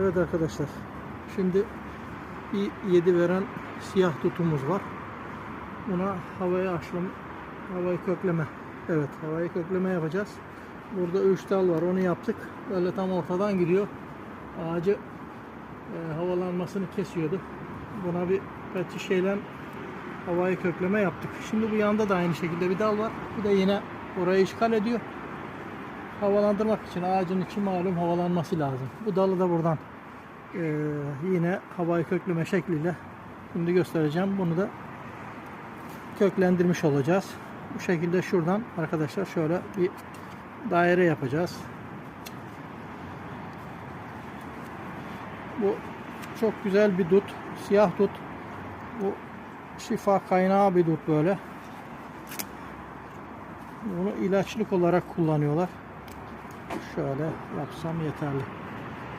Evet arkadaşlar. Şimdi bir yedi veren siyah tutumuz var. Buna havaya açlama, havayı kökleme. Evet, havayı kökleme yapacağız. Burada üç dal var. Onu yaptık. Böyle tam ortadan gidiyor. Ağacı e, havalanmasını kesiyordu. Buna bir pet şeyle havayı kökleme yaptık. Şimdi bu yanda da aynı şekilde bir dal var. Bu da yine orayı işgal ediyor. Havalandırmak için ağacın içi malum havalanması lazım. Bu dalı da buradan e, yine havayı kökleme şekliyle şimdi göstereceğim. Bunu da köklendirmiş olacağız. Bu şekilde şuradan arkadaşlar şöyle bir daire yapacağız. Bu çok güzel bir dut. Siyah dut. Bu şifa kaynağı bir dut böyle. Bunu ilaçlık olarak kullanıyorlar. Şöyle yapsam yeterli.